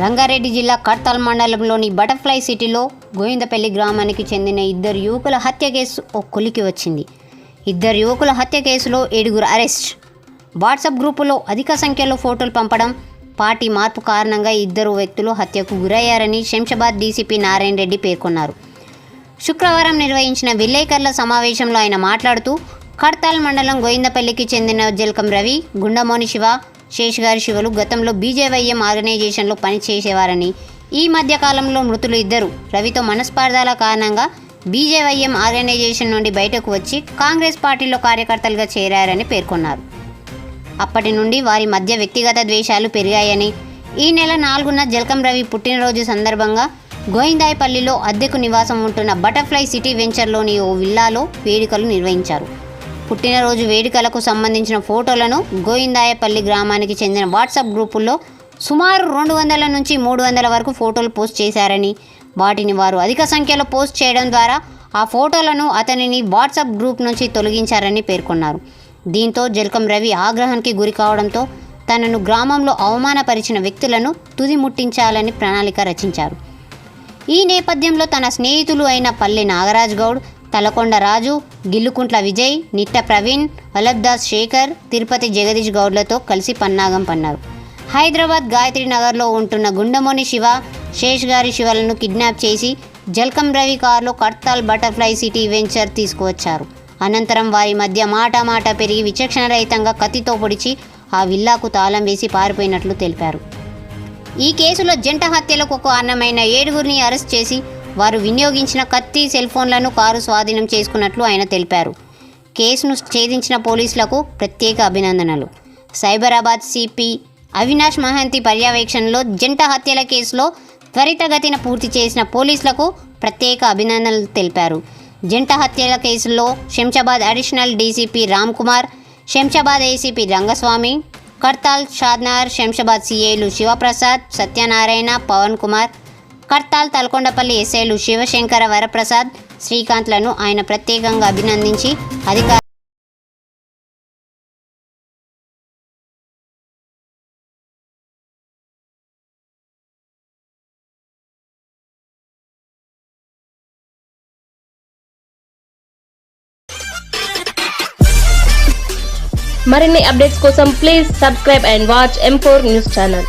రంగారెడ్డి జిల్లా కడ్తాల్ మండలంలోని బటర్ఫ్లై సిటీలో గోవిందపల్లి గ్రామానికి చెందిన ఇద్దరు యువకుల హత్య కేసు ఓ కొలికి వచ్చింది. ఇద్దరు యువకుల హత్య కేసులో ఏడుగురు అరెస్ట్. వాట్సాప్ గ్రూపులో అధిక సంఖ్యలో ఫోటోలు పంపడం పార్టీ మార్పు కారణంగా ఇద్దరు వ్యక్తులు హత్యకు గురయ్యారని శంషాబాద్ డీసీపీ నారాయణ రెడ్డి పేర్కొన్నారు. శుక్రవారం నిర్వహించిన విలేకరుల సమావేశంలో ఆయన మాట్లాడుతూ కడ్తాల్ మండలం గోవిందపల్లికి చెందిన జల్కం రవి గుండమోని శివ శేషగారి శివలు గతంలో బీజేవైఎం ఆర్గనైజేషన్లో పనిచేసేవారని ఈ మధ్య కాలంలో మృతులు ఇద్దరు. రవితో మనస్పార్థాల కారణంగా బీజేవైఎం ఆర్గనైజేషన్ నుండి బయటకు వచ్చి కాంగ్రెస్ పార్టీలో కార్యకర్తలుగా చేరారని పేర్కొన్నారు. అప్పటి నుండి వారి మధ్య వ్యక్తిగత ద్వేషాలు పెరిగాయని ఈ నెల నాలుగున జల్కం రవి పుట్టినరోజు సందర్భంగా గోయిందాయపల్లిలో అద్దెకు నివాసం ఉంటున్న బటర్ఫ్లై సిటీ వెంచర్లోని ఓ విల్లాలో వేడుకలు నిర్వహించారు. పుట్టినరోజు వేడుకలకు సంబంధించిన ఫోటోలను గోయిందాయపల్లి గ్రామానికి చెందిన వాట్సాప్ గ్రూపుల్లో సుమారు రెండు వందల నుంచి మూడు వందల వరకు ఫోటోలు పోస్ట్ చేశారని వాటిని వారు అధిక సంఖ్యలో పోస్ట్ చేయడం ద్వారా ఆ ఫోటోలను అతనిని వాట్సాప్ గ్రూప్ నుంచి తొలగించారని పేర్కొన్నారు. దీంతో జల్కం రవి ఆగ్రహానికి గురి కావడంతో తనను గ్రామంలో అవమానపరిచిన వ్యక్తులను తుది ముట్టించాలని ప్రణాళిక రచించారు. ఈ నేపథ్యంలో తన స్నేహితులు అయిన పల్లె నాగరాజ్ గౌడ్ తలకొండ రాజు గిల్లుకుంట్ల విజయ్ నిట్ట ప్రవీణ్ వల్లభదాస్ శేఖర్ తిరుపతి జగదీష్ గౌడ్లతో కలిసి పన్నాగం పన్నారు. హైదరాబాద్ గాయత్రి నగర్లో ఉంటున్న గుండమోని శివ శేష్ గారి శివలను కిడ్నాప్ చేసి జల్కం రవి కారులో కడ్తాల్ బటర్ఫ్లై సిటీ వెంచర్ తీసుకువచ్చారు. అనంతరం వారి మధ్య మాట మాట పెరిగి విచక్షణరహితంగా కత్తితో పొడిచి ఆ విల్లాకు తాళం వేసి పారిపోయినట్లు తెలిపారు. ఈ కేసులో జంట హత్యలకు కారణమైన ఏడుగురిని అరెస్ట్ చేసి వారు వినియోగించిన కత్తి సెల్ ఫోన్లను కారు స్వాధీనం చేసుకున్నట్లు ఆయన తెలిపారు. కేసును ఛేదించిన పోలీసులకు ప్రత్యేక అభినందనలు. సైబరాబాద్ సిపి అవినాష్ మహంతి పర్యవేక్షణలో జంట హత్యల కేసులో త్వరితగతిన పూర్తి చేసిన పోలీసులకు ప్రత్యేక అభినందనలు తెలిపారు. జంట హత్యల కేసులో Shamshabad additional DCP Ram Kumar Shamshabad ACP Rangaswamy Kartal Shadnagar Shamshabad సీఏలు Sivaprasad Satyanarayana Pavan Kumar Kadthal Talakondapalli ఎస్ఐలు శివశంకర వరప్రసాద్ శ్రీకాంత్లను ఆయన ప్రత్యేకంగా అభినందించి అధికార మరిన్ని అప్డేట్స్ కోసం please subscribe and watch M four news channel.